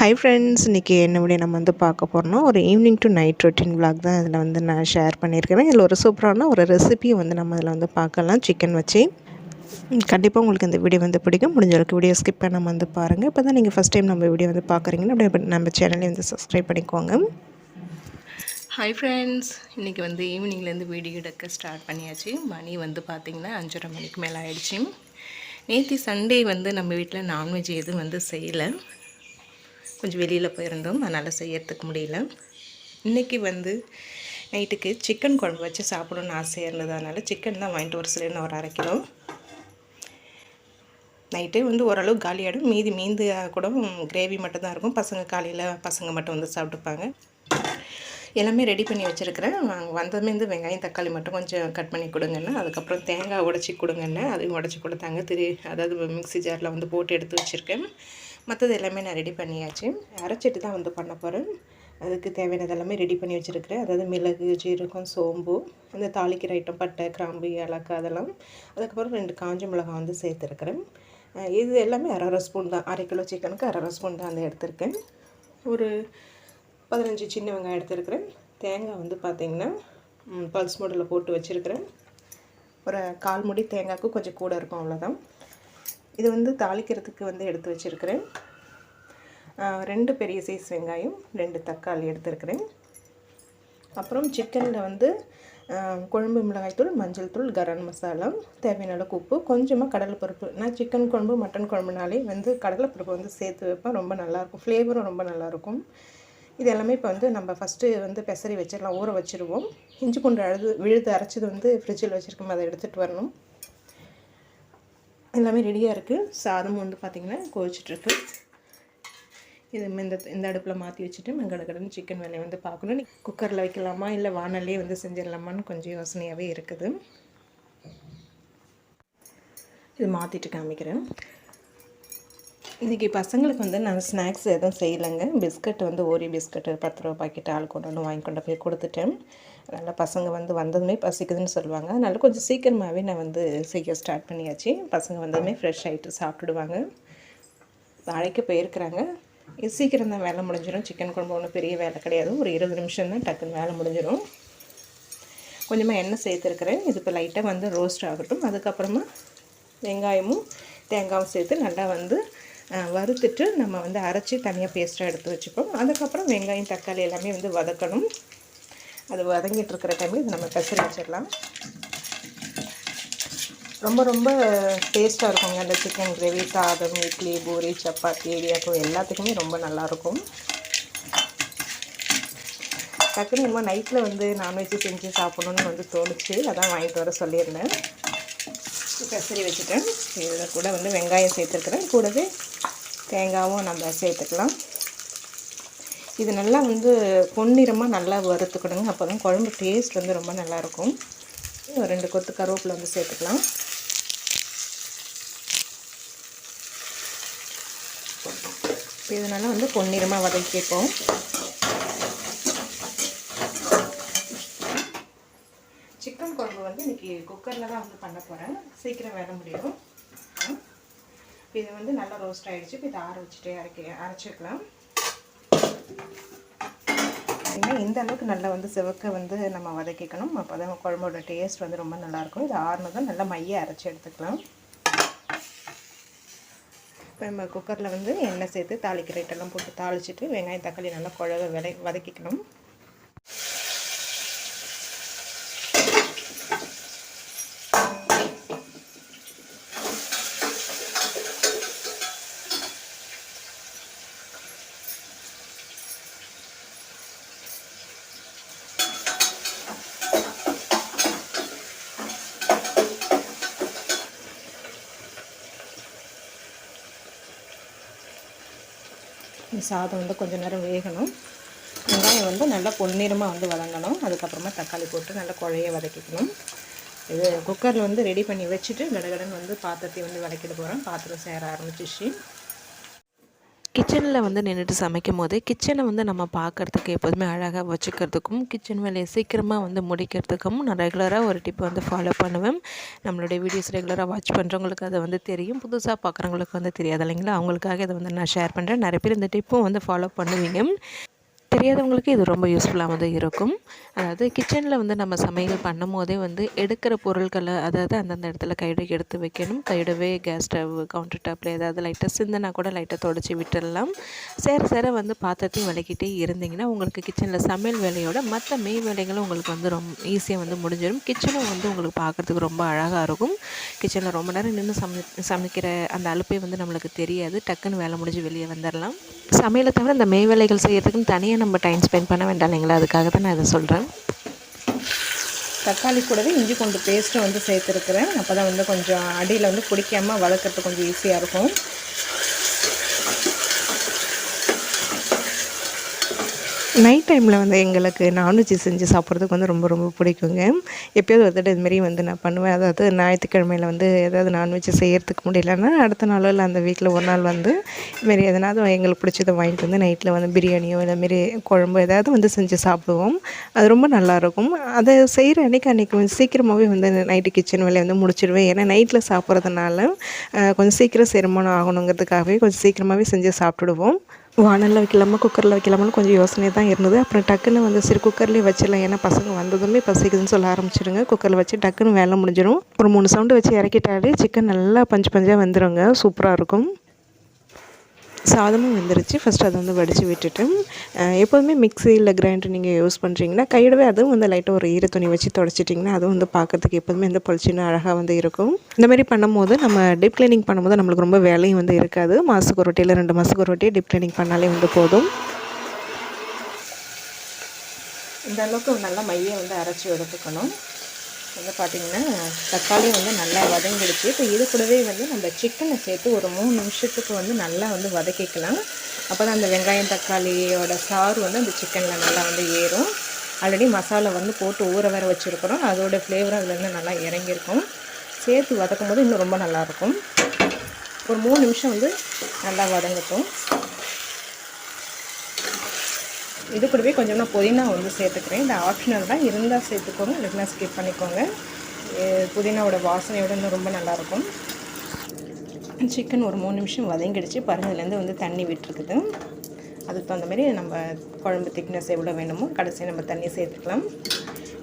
Hi friends இன்றைக்கி என்ன விட நம்ம வந்து பார்க்க போகிறோம்னா ஒரு evening to night routine vlog தான் இதில் வந்து நான் ஷேர் பண்ணியிருக்கிறேன். இதில் ஒரு சூப்பரான ஒரு ரெசிபியை வந்து நம்ம இதில் வந்து பார்க்கலாம். சிக்கன் வச்சு. கண்டிப்பாக உங்களுக்கு இந்த வீடியோ வந்து பிடிக்கும். முடிஞ்ச அளவுக்கு வீடியோ ஸ்கிப் பண்ணாமல் வந்து பாருங்கள் இப்போ தான் நீங்கள் ஃபஸ்ட் டைம் நம்ம வீடியோ வந்து பார்க்குறீங்கன்னா அப்படியே நம்ம சேனலையும் வந்து சப்ஸ்கிரைப் பண்ணிக்கோங்க. ஹாய் ஃப்ரெண்ட்ஸ் இன்றைக்கி வந்து ஈவினிங்லேருந்து வீடியோ எடுக்க ஸ்டார்ட் பண்ணியாச்சு. மணி வந்து பார்த்திங்கன்னா அஞ்சரை மணிக்கு மேலே ஆயிடுச்சு. நேற்று சண்டே வந்து நம்ம வீட்டில் நான்வெஜ் எதுவும் வந்து செய்யலை. கொஞ்சம் வெளியில் போயிருந்தோம். அதனால் செய்யறதுக்கு முடியல. இன்றைக்கி வந்து நைட்டுக்கு சிக்கன் குழம்பு வச்சு சாப்பிடணும்னு ஆசையாக இருந்தது. அதனால் சிக்கன் தான் வாங்கிட்டு ஒரு சிலர்னு ஒரு அரை கிலோ. நைட்டே வந்து ஓரளவு காலியாகிடும் மீதி மீந்து கூட கிரேவி மட்டும்தான் இருக்கும். பசங்க காலையில் பசங்க மட்டும் வந்து சாப்பிட்டுப்பாங்க. எல்லாமே ரெடி பண்ணி வச்சுருக்கிறேன். வந்ததுமே இந்த வெங்காயம் தக்காளி மட்டும் கொஞ்சம் கட் பண்ணி கொடுங்கண்ணா. அதுக்கப்புறம் தேங்காய் உடச்சி கொடுங்கண்ணே. அதையும் உடச்சி கொடுத்தாங்க. திரு அதாவது மிக்ஸி ஜாரில் வந்து போட்டு எடுத்து வச்சுருக்கேன். மற்றது எல்லாமே நான் ரெடி பண்ணியாச்சு. அரைச்சிட்டு தான் வந்து பண்ண போகிறேன் அதுக்கு தேவையானது எல்லாமே ரெடி பண்ணி வச்சுருக்கிறேன். அதாவது மிளகு ஜீரகம் சோம்பு அந்த தாளிக்கிற ஐட்டம் பட்டை கிராம்பு ஏலக்காய் அதெல்லாம். அதுக்கப்புறம் ரெண்டு காஞ்ச மிளகாய் வந்து சேர்த்துருக்குறேன். இது எல்லாமே அரை அரை ஸ்பூன் தான். அரை கிலோ சிக்கனுக்கு அரை அரை ஸ்பூன் தான் வந்து எடுத்திருக்கேன். ஒரு பதினஞ்சு சின்ன வெங்காயம் எடுத்துருக்கிறேன். தேங்காய் வந்து பார்த்திங்கன்னா பல்ஸ் மூடில் போட்டு வச்சுருக்கிறேன். ஒரு கால் முடி தேங்காய்க்கு கொஞ்சம் கூட இருக்கும் அவ்வளோதான் இது வந்து தாளிக்கிறதுக்கு வந்து எடுத்து வச்சுருக்கிறேன். ரெண்டு பெரிய சைஸ் வெங்காயம் ரெண்டு தக்காளி எடுத்துருக்கிறேன். அப்புறம் சிக்கனில் வந்து கொழம்பு குழம்பு மிளகாய்த்தூள் மஞ்சள் தூள் கரம் மசாலா தேவையான அளவுக்கு உப்பு கொஞ்சமாக கடலைப்பருப்பு நான் சிக்கன் குழம்பு மட்டன் குழம்புனாலே வந்து கடலைப்பருப்பு வந்து சேர்த்து வைப்பேன் ரொம்ப நல்லாயிருக்கும். ஃப்ளேவரும் ரொம்ப நல்லாயிருக்கும். இது எல்லாமே இப்போ வந்து நம்ம ஃபஸ்ட்டு வந்து பெசரி வச்சிடலாம் ஊற வச்சுருவோம். இஞ்சி பூண்டு அழுது விழுது அரைச்சது வந்து ஃப்ரிட்ஜில் வச்சுருக்கோம் அதை எடுத்துகிட்டு வரணும். எல்லாமே ரெடியாக இருக்குது சாதம் வந்து பார்த்திங்கன்னா கொதிச்சிட்ருக்கு. இது இந்த இந்த அடுப்பில் மாற்றி வச்சுட்டு வெங்கடகடன் சிக்கன் வேலையை வந்து பார்க்கணும். குக்கரில் வைக்கலாமா? இல்லை வானலே வந்து செஞ்சிடலாமான்னு கொஞ்சம் யோசனையாகவே இருக்குது. இது மாற்றிட்டு காமிக்கிறேன். இன்றைக்கி பசங்களுக்கு வந்து நான் ஸ்நாக்ஸ் எதுவும் செய்யலைங்க. பிஸ்கட் வந்து ஓரி பிஸ்கட்டு பத்து ரூபா பாக்கெட் ஆள் கொண்டு வந்து வாங்கி கொண்டு போய் கொடுத்துட்டேன். அதனால் பசங்க வந்து வந்ததுமே பசிக்குதுன்னு சொல்லுவாங்க. அதனால் கொஞ்சம் சீக்கிரமாகவே நான் வந்து செய்ய ஸ்டார்ட் பண்ணியாச்சு. பசங்க வந்ததுமே ஃப்ரெஷ் ஆகிட்டு சாப்பிட்டுடுவாங்க அழைக்க போயிருக்கிறாங்க. இது சீக்கிரம் தான் வேலை முடிஞ்சிடும் சிக்கன் குழம்பு ஒன்றும் பெரிய வேலை கிடையாது. ஒரு இருபது நிமிஷம் தான் டக்குன்னு வேலை முடிஞ்சிடும் கொஞ்சமாக எண்ணெய் சேர்த்துருக்குறேன். இது இப்போ லைட்டாக வந்து ரோஸ்ட் ஆகட்டும். அதுக்கப்புறமா வெங்காயமும் தேங்காயும் சேர்த்து நல்லா வந்து வறுத்துட்டு நம்ம வந்து அரைச்சி தனியாக பேஸ்ட்டாக எடுத்து வச்சுப்போம். அதுக்கப்புறம் வெங்காயம் தக்காளி எல்லாமே வந்து வதக்கணும். அது வதங்கிட்டு இருக்கிற டைமில் இது நம்ம பெசரி வச்சிடலாம். ரொம்ப ரொம்ப டேஸ்ட்டாக இருக்குங்க. அந்த சிக்கன் கிரேவி சாதம் இட்லி பூரி சப்பாத்தி இடியாப்பம் எல்லாத்துக்குமே ரொம்ப நல்லாயிருக்கும். டக்குன்னு நம்ம நைட்டில் வந்து நான்வெஜ் செஞ்சு சாப்பிடணுன்னு வந்து தோணுச்சு. அதான் வாங்கிட்டு வர சொல்லியிருந்தேன். பெசரி வச்சுட்டேன். இதில் கூட வந்து வெங்காயம் சேர்த்துருக்குறேன். கூடவே தேங்காயும் நம்ம சேர்த்துக்கலாம். இது நல்லா வந்து பொன்னிறமாக நல்லா வறுத்துக்கணுங்க அப்போ தான் குழம்பு டேஸ்ட் வந்து ரொம்ப நல்லாயிருக்கும். ஒரு ரெண்டு கொத்து கருவேப்பில் வந்து சேர்த்துக்கலாம். இப்போ இதனால வந்து பொன்னிறமாக வதக்கிப்போம். சிக்கன் குழம்பு வந்து இன்றைக்கி குக்கரில் தான் வந்து பண்ண போகிறேன் சீக்கிரம் வேலை முடியும். இப்போ இது வந்து நல்லா ரோஸ்ட் ஆகிடுச்சு இப்போ இதை ஆற வச்சுட்டு அரைக்க அரைச்சிக்கலாம் ஏன்னா இந்த அளவுக்கு நல்லா வந்து சிவக்க வந்து நம்ம வதக்கிக்கணும். அப்போ தான் குழம்போட டேஸ்ட் வந்து ரொம்ப நல்லாயிருக்கும். இது ஆறுனதும் நல்லா மைய அரைச்சி எடுத்துக்கலாம். இப்போ நம்ம குக்கரில் வந்து எண்ணெய் சேர்த்து தாளிக்கிற ரேட்டெல்லாம் போட்டு தாளிச்சிட்டு வெங்காயம் தக்காளி நல்லா குழவை விதை வதக்கிக்கணும். இந்த சாதம் வந்து கொஞ்சம் நேரம் வேகணும். வெங்காயம் வந்து நல்லா பொன்னிறமாக வந்து வதங்கணும். அதுக்கப்புறமா தக்காளி போட்டு நல்லா குழைய வதக்கிக்கணும். இது குக்கரில் வந்து ரெடி பண்ணி வச்சுட்டு கடகடன் வந்து பாத்திரத்தை வந்து வதக்கிட்டு போகிறேன் பாத்திரம் சேர ஆரம்பிச்சிச்சு கிச்சனில் வந்து நின்றுட்டு சமைக்கும் போது கிச்சனை வந்து நம்ம பார்க்குறதுக்கு எப்போதுமே அழகாக வச்சுக்கிறதுக்கும் கிச்சன் வேலையை சீக்கிரமாக வந்து முடிக்கிறதுக்கும் நான் ரெகுலராக ஒரு டிப் வந்து ஃபாலோ பண்ணுவேன். நம்மளுடைய வீடியோஸ் ரெகுலராக வாட்ச் பண்ணுறவங்களுக்கு அது வந்து தெரியும். புதுசாக பார்க்குறவங்களுக்கு வந்து தெரியாது இல்லைங்களா? அவங்களுக்காக இதை வந்து நான் ஷேர் பண்ணுறேன் நிறைய பேர் இந்த டிப்பும் வந்து ஃபாலோ பண்ணுவீங்க. தெரியாதவங்களுக்கு இது ரொம்ப யூஸ்ஃபுல்லாக வந்து இருக்கும். அதாவது கிச்சனில் வந்து நம்ம சமையல் பண்ணும் போதே வந்து எடுக்கிற பொருட்களை அதாவது அந்தந்த இடத்துல கையோட எடுத்து வைக்கணும். கையோடவே கேஸ் ஸ்டவ் கவுண்டர் டாப்பில் ஏதாவது லைட்டாக சிந்தனா கூட லைட்டாக தொடச்சி விட்டுடலாம். சேர சேர வந்து பாத்திரத்தையும் விளக்கிட்டே இருந்தீங்கன்னா உங்களுக்கு கிச்சனில் சமையல் வேலையோட மற்ற மெய் வேலைகளும் உங்களுக்கு வந்து ரொம்ப ஈஸியாக வந்து முடிஞ்சிடும். கிச்சனும் வந்து உங்களுக்கு பார்க்குறதுக்கு ரொம்ப அழகாக இருக்கும். கிச்சனில் ரொம்ப நேரம் நின்று சமை சமைக்கிற அந்த அலுப்பே வந்து நம்மளுக்கு தெரியாது. டக்குன்னு வேலை முடிஞ்சு வெளியே வந்துடலாம். சமையலை தவிர இந்த மெய் வேலைகள் செய்கிறதுக்குன்னு தனியாக நம்ம டைம் ஸ்பெண்ட் பண்ண வேண்டாம் இல்லைங்களா? அதுக்காக தான் நான் இதை சொல்கிறேன் தக்காளி கூடவே இஞ்சி கொண்டு பேஸ்ட்டும் வந்து சேர்த்துருக்குறேன். அப்போ தான் வந்து கொஞ்சம் அடியில் வந்து பிடிக்காமல் வளர்க்குறது கொஞ்சம் ஈஸியாக இருக்கும். நைட் டைமில் வந்து எங்களுக்கு நான்வெஜ் செஞ்சு சாப்பிட்றதுக்கு வந்து ரொம்ப ரொம்ப பிடிக்குங்க. எப்போயாவது ஒரு தடவை இதுமாரி வந்து நான் பண்ணுவேன். அதாவது ஞாயிற்றுக்கிழமையில் வந்து ஏதாவது நான்வெஜ் செய்யறதுக்கு முடியலன்னா அடுத்த நாளோ இல்லை அந்த வீட்டில் ஒரு நாள் வந்து இதுமாரி எதனாவது எங்களுக்கு பிடிச்சதை வாங்கிட்டு வந்து நைட்டில் வந்து பிரியாணியோ இல்லைமாரி குழம்பு ஏதாவது வந்து செஞ்சு சாப்பிடுவோம். அது ரொம்ப நல்லாயிருக்கும் அதை செய்கிற அன்றைக்கி அன்றைக்கி கொஞ்சம் சீக்கிரமாகவே வந்து நைட்டு கிச்சன் வேலையை வந்து முடிச்சிடுவேன் ஏன்னா நைட்டில் சாப்பிட்றதுனால கொஞ்சம் சீக்கிரம் செரிமானம் ஆகணுங்கிறதுக்காகவே கொஞ்சம் சீக்கிரமாகவே செஞ்சு சாப்பிட்டுடுவோம். வானலில் வைக்கலாமா குக்கரில் வைக்கலாமான்னு கொஞ்சம் யோசனை தான் இருந்தது. அப்புறம் டக்குன்னு வந்து சரி குக்கர்லேயே வச்சிடலாம். ஏன்னா பசங்க வந்ததுமே பசிக்குதுன்னு சொல்ல ஆரம்பிச்சிடுங்க குக்கரில் வச்சு டக்குன்னு வேலை முடிஞ்சிடும் ஒரு மூணு சவுண்டு வச்சு இறக்கிட்டாலே சிக்கன் நல்லா பஞ்சு பஞ்சாக வந்துடுங்க சூப்பராக இருக்கும். சாதமும் வந்துருச்சு. ஃபஸ்ட்டு அதை வந்து வடித்து விட்டுட்டு எப்போதுமே மிக்ஸி இல்லை கிரைண்டர் நீங்கள் யூஸ் பண்ணுறீங்கன்னா கையிடவே அதுவும் வந்து லைட்டாக ஒரு ஈர துணி வச்சு தொடச்சிட்டிங்கன்னா அதுவும் வந்து பார்க்கறதுக்கு எப்போதுமே இந்த பொழிச்சின்னு அழகாக வந்து இருக்கும். இந்த மாதிரி பண்ணும்போது நம்ம டிப் கிளீனிங் பண்ணும்போது நம்மளுக்கு ரொம்ப வேலையும் வந்து இருக்காது. மாதத்துக்கு ஒரு இல்லை ரெண்டு மாதத்துக்கு ஒரு வாட்டி டிப் கிளீனிங் பண்ணாலே வந்து போதும். இந்த அளவுக்கு நல்லா மையை வந்து அரைச்சி எடுத்துக்கணும். வந்து பார்த்திங்கன்னா தக்காளி வந்து நல்லா வதங்கிடுச்சு. இப்போ இது கூடவே வந்து நம்ம சிக்கனை சேர்த்து ஒரு மூணு நிமிஷத்துக்கு வந்து நல்லா வந்து வதக்கிக்கலாம். அப்போ தான் அந்த வெங்காயம் தக்காளியோட சாறு வந்து அந்த சிக்கனில் நல்லா வந்து ஏறும். ஆல்ரெடி மசாலா வந்து போட்டு ஊற வேற வச்சுருக்குறோம். அதோட ஃப்ளேவரும் அதில் இருந்து நல்லா இறங்கியிருக்கும். சேர்த்து வதக்கும் போது இன்னும் ரொம்ப நல்லாயிருக்கும் ஒரு மூணு நிமிஷம் வந்து நல்லா வதங்கட்டும். இது கூடவே கொஞ்சம் நான் புதினா வந்து சேர்த்துக்கிறேன். இந்த ஆப்ஷனல் தான். இருந்தால் சேர்த்துக்கோங்க. இல்லைன்னா ஸ்கிப் பண்ணிக்கோங்க. புதினாவோட வாசனையோட இன்னும் ரொம்ப நல்லாயிருக்கும். சிக்கன் ஒரு மூணு நிமிஷம் வதங்கிடுச்சு. பாருங்க வந்து தண்ணி விட்டுருக்குது. அதுக்கு தகுந்த மாதிரி நம்ம குழம்பு திக்னஸ் எவ்வளோ வேணுமோ கடைசியாக நம்ம தண்ணி சேர்த்துக்கலாம்.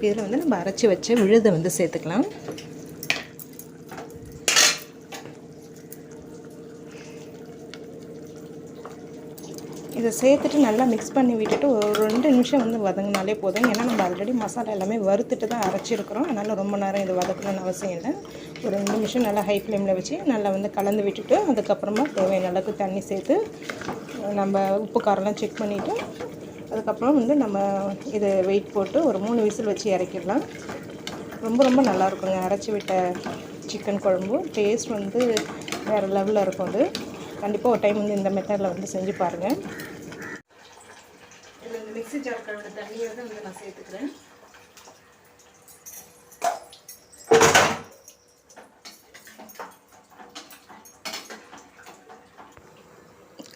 இதில் வந்து நம்ம அரைச்சி வச்ச விழுதை வந்து சேர்த்துக்கலாம். இதை சேர்த்துட்டு நல்லா மிக்ஸ் பண்ணி விட்டுட்டு ஒரு ரெண்டு நிமிஷம் வந்து வதங்கினாலே போதும். ஏன்னா நம்ம ஆல்ரெடி மசாலா எல்லாமே வறுத்துட்டு தான் அரைச்சிருக்கிறோம். அதனால் ரொம்ப நேரம் இது வதக்கணும்னு அவசியம் இல்லை. ஒரு ரெண்டு நிமிஷம் நல்லா ஹை ஃப்ளேமில் வச்சு நல்லா வந்து கலந்து விட்டுட்டு அதுக்கப்புறமா தேவையான அளவுக்கு தண்ணி சேர்த்து நம்ம உப்பு காரம்லாம் செக் பண்ணிவிட்டு அதுக்கப்புறம் வந்து நம்ம இதை வெயிட் போட்டு ஒரு மூணு விசில் வச்சு இறக்கிடலாம். ரொம்ப ரொம்ப நல்லாயிருக்குங்க அரைச்சி விட்ட சிக்கன் குழம்பு. டேஸ்ட் வந்து வேறு லெவலில் இருக்கும் அது. கண்டிப்பாக ஒரு டைம் வந்து இந்த மெத்தடில் வந்து செஞ்சு பாருங்கள் இதில் இந்த மிக்ஸி ஜார் தண்ணியை தான் வந்து நான் சேர்த்துக்கிறேன்.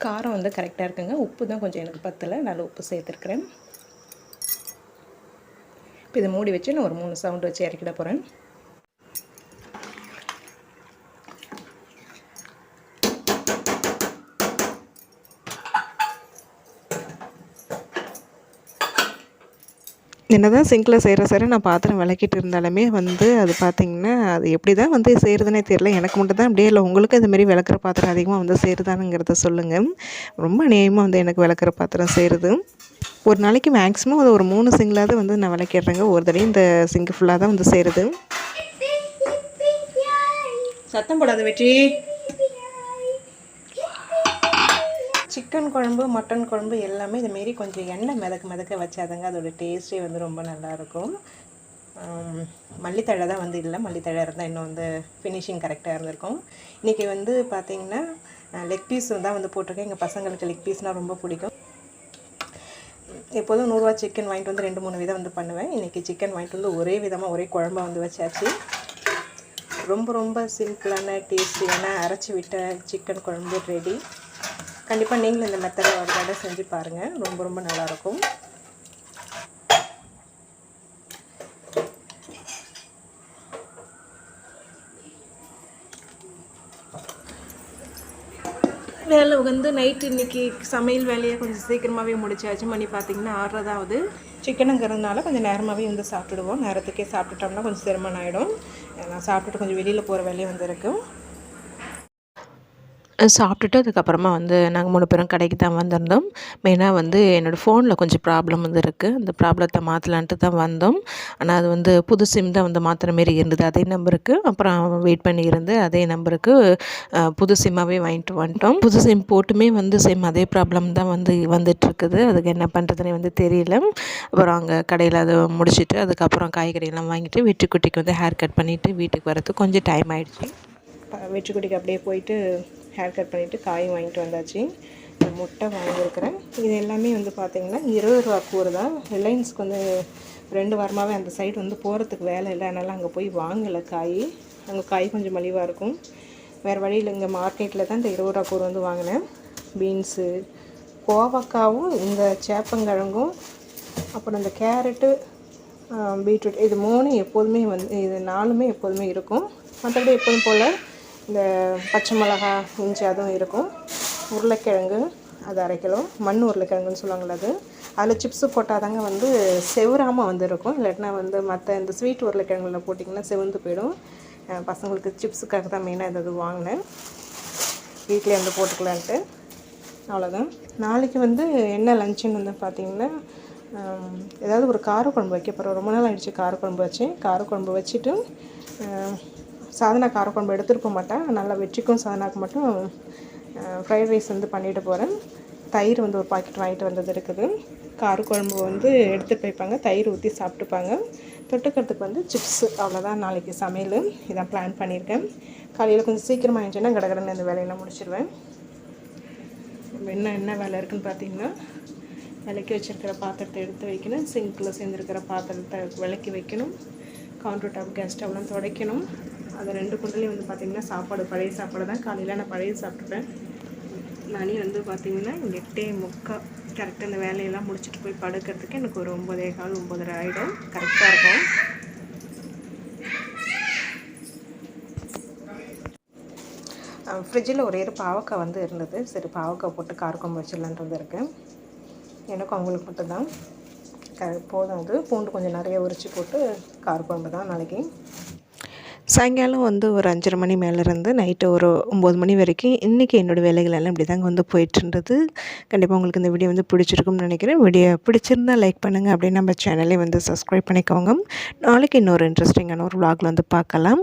காரம் வந்து கரெக்டாக இருக்குங்க. உப்பு தான் கொஞ்சம் எனக்கு பத்தலை. நல்ல உப்பு சேர்த்துருக்குறேன். இப்போ இதை மூடி வச்சு நான் ஒரு மூணு சவுண்டு வச்சு இறக்கிட போகிறேன் என்னதான் சிங்கில் செய்கிற சரி நான் பாத்திரம் விளக்கிட்டு இருந்தாலுமே வந்து அது பார்த்திங்கன்னா அது எப்படி தான் வந்து செய்கிறதுனே தெரியல. எனக்கு மட்டும் தான் அப்படியே இல்லை. உங்களுக்கு இதுமாரி விளக்குற பாத்திரம் அதிகமாக வந்து சேருதானுங்கிறத சொல்லுங்கள் ரொம்ப நேயமாக வந்து எனக்கு விளக்குற பாத்திரம் சேருது. ஒரு நாளைக்கு மேக்ஸிமம் அது ஒரு மூணு சிங்கிளாவது வந்து நான் விளக்கிடுறேங்க. ஒரு தடவை இந்த சிங்கு ஃபுல்லாக தான் வந்து சேருது. சத்தம் போடாத வெற்றி. சிக்கன் குழம்பு மட்டன் குழம்பு எல்லாமே இதுமாரி கொஞ்சம் எண்ணெய் மிதக்க மிதக்க வச்சாதாங்க. அதோட டேஸ்ட்டே வந்து ரொம்ப நல்லாயிருக்கும். மல்லித்தழை தான் வந்து இல்லை. மல்லித்தழை இருந்தால் இன்னும் வந்து ஃபினிஷிங் கரெக்டாக இருந்திருக்கும். இன்றைக்கி வந்து பார்த்தீங்கன்னா லெக் பீஸ் தான் வந்து போட்டிருக்கேன். எங்கள் பசங்களுக்கு லெக் பீஸ்னால் ரொம்ப பிடிக்கும். எப்போதும் நூறுரூவா சிக்கன் வாங்கிட்டு வந்து ரெண்டு மூணு விதம் வந்து பண்ணுவேன். இன்றைக்கி சிக்கன் வாங்கிட்டு வந்து ஒரே விதமாக ஒரே குழம்பாக வந்து வச்சாச்சு. ரொம்ப ரொம்ப சிம்பிளான டேஸ்டியான அரைச்சி விட்ட சிக்கன் குழம்பு ரெடி கண்டிப்பாக நீங்களும் இந்த மெத்தடை ஒரு தடவை செஞ்சு பாருங்கள் ரொம்ப ரொம்ப நல்லாயிருக்கும். வேலை வந்து நைட்டு இன்னைக்கு சமையல் வேலையை கொஞ்சம் சீக்கிரமாகவே முடிச்சாச்சு. மணி பார்த்தீங்கன்னா ஆறுறதாவது சிக்கனுங்கிறதுனால கொஞ்சம் நேரமாகவே வந்து சாப்பிட்டுடுவோம். நேரத்துக்கே சாப்பிட்டுட்டோம்னா கொஞ்சம் சிரமம் ஆகிடும் நான் சாப்பிட்டுட்டு கொஞ்சம் வெளியில் போகிற வேலையும் வந்து இருக்கும் சாப்பிட்டுட்டு அதுக்கப்புறமா வந்து நாங்கள் மூணு பேரும் கடைக்கு தான் வந்திருந்தோம். மெயினாக வந்து என்னோடய ஃபோனில் கொஞ்சம் ப்ராப்ளம் வந்து இருக்குது அந்த ப்ராப்ளத்தை மாற்றலான்ட்டு தான் வந்தோம். ஆனால் அது வந்து புது சிம் தான் வந்து மாற்றுற மாரி இருந்தது. அதே நம்பருக்கு அப்புறம் வெயிட் பண்ணி இருந்து அதே நம்பருக்கு புது சிம்மாகவே வாங்கிட்டு வந்துட்டோம். புது சிம் போட்டுமே வந்து சேம் அதே ப்ராப்ளம் தான் வந்து வந்துட்டுருக்குது அதுக்கு என்ன பண்ணுறதுனே வந்து தெரியல. அப்புறம் அங்கே கடையில் அதை முடிச்சுட்டு அதுக்கப்புறம் காய்கறியெல்லாம் வாங்கிட்டு வீட்டுக்குட்டிக்கு வந்து ஹேர் கட் பண்ணிவிட்டு வீட்டுக்கு வரதுக்கு கொஞ்சம் டைம் ஆகிடுச்சு வெற்றிக்குடிக்கு அப்படியே போயிட்டு ஹேர் கட் பண்ணிவிட்டு காயும் வாங்கிட்டு வந்தாச்சு. முட்டை வாங்கியிருக்கிறேன். இது எல்லாமே வந்து பார்த்திங்கன்னா இருபது ரூபா கூறு தான். ரிலையன்ஸ்க்கு வந்து ரெண்டு வாரமாகவே அந்த சைடு வந்து போகிறதுக்கு வேலை இல்லை. அதனால் அங்கே போய் வாங்கலை காய். அங்கே காய் கொஞ்சம் மலிவாக இருக்கும். வேறு வழியில் இங்கே மார்க்கெட்டில் தான் இந்த இருபது ரூபா கூறு வந்து வாங்கினேன். பீன்ஸு கோவக்காவும் இந்த சேப்பங்கிழங்கும் அப்புறம் இந்த கேரட்டு பீட்ரூட். இது மூணும் எப்போதுமே வந்து இது நாலுமே எப்போதுமே இருக்கும். மற்றபடி எப்போதும் போல் இந்த பச்சை மிளகா இஞ்சி அதுவும் இருக்கும். உருளைக்கிழங்கு அது அரை கிலோ. மண் உருளைக்கிழங்குன்னு சொல்லுவாங்கள்ல அது. அதில் சிப்ஸு போட்டால் தாங்க வந்து செவராமல் வந்து இருக்கும் இல்லாட்டினா வந்து மற்ற இந்த ஸ்வீட் உருளைக்கிழங்குல போட்டிங்கன்னா செவந்து போயிடும். பசங்களுக்கு சிப்ஸுக்காக தான் மெயினாக இது வாங்கினேன். வீட்டிலே வந்து போட்டுக்கலான்ட்டு. அவ்வளோதான் நாளைக்கு வந்து என்ன லஞ்சுன்னு வந்து பார்த்திங்கன்னா ஏதாவது ஒரு காரக்குழம்பு வைக்க போகிறோம் ரொம்ப நாள் ஆயிடுச்சு காரக்குழம்பு வச்சேன் காரக்குழம்பு வச்சுட்டு சாதனா காரக்குழம்பு எடுத்துகிட்டு போக மாட்டேன். நல்லா வெற்றிக்கும் சாதனாக்கு மட்டும் ஃப்ரைட் ரைஸ் வந்து பண்ணிட்டு போகிறேன் தயிர் வந்து ஒரு பாக்கெட் வாங்கிட்டு வந்தது இருக்குது. காரக்குழம்பு வந்து எடுத்துகிட்டு போய்ப்பாங்க. தயிர் ஊற்றி சாப்பிட்டுப்பாங்க. தொட்டுக்கிறதுக்கு வந்து சிப்ஸு அவ்வளோதான் நாளைக்கு சமையல். இதான் பிளான் பண்ணியிருக்கேன். காலையில் கொஞ்சம் சீக்கிரமாக ஆயிடுச்சுன்னா கடகடன்னு இந்த வேலையெல்லாம் முடிச்சிடுவேன் என்ன என்ன வேலை இருக்குதுன்னு பார்த்தீங்கன்னா விளக்கி வச்சிருக்கிற பாத்திரத்தை எடுத்து வைக்கணும். சிங்கில் சேர்ந்துருக்கிற பாத்திரத்தை விளக்கி வைக்கணும். கவுண்டர் டாப் கேஸ் ஸ்டவ்லாம் துடைக்கணும். அந்த ரெண்டு குண்டலையும் வந்து பார்த்திங்கன்னா சாப்பாடு பழைய சாப்பாடு தான் காலையில் நான் பழைய சாப்பிட்றேன் மணி வந்து பார்த்திங்கன்னா எட்டே முக்கால் கரெக்டாக இந்த வேலையெல்லாம் முடிச்சுட்டு போய் படுக்கிறதுக்கு எனக்கு ஒரு ஒம்பதே கால் ஒம்பதரை ஆகிடும் கரெக்டாக இருக்கும். ஃப்ரிட்ஜில் ஒரே ஒரு பாவக்காய் வந்து இருந்தது. சரி பாவக்காய் போட்டு காரக்குழம்பு வச்சிடலான்றது இருக்குது எனக்கும் அவங்களுக்கு மட்டும்தான். க போதும் அது. பூண்டு கொஞ்சம் நிறைய உரித்து போட்டு காரக்குழம்பு தான் நாளைக்கு. சாயங்காலம் வந்து ஒரு அஞ்சரை மணி மேலேருந்து நைட்டு ஒரு ஒம்பது மணி வரைக்கும் இன்றைக்கி என்னோடய வேலைகள் எல்லாம் இப்படி தாங்க வந்து போயிட்டுருந்தது. கண்டிப்பாக உங்களுக்கு இந்த வீடியோ வந்து பிடிச்சிருக்கும்னு நினைக்கிறேன். வீடியோ பிடிச்சிருந்தா லைக் பண்ணுங்கள் அப்படியே நம்ம சேனலே வந்து சப்ஸ்கிரைப் பண்ணிக்கோங்க. நாளைக்கு இன்னொரு இன்ட்ரெஸ்டிங்கான ஒரு vlogல வந்து பார்க்கலாம்.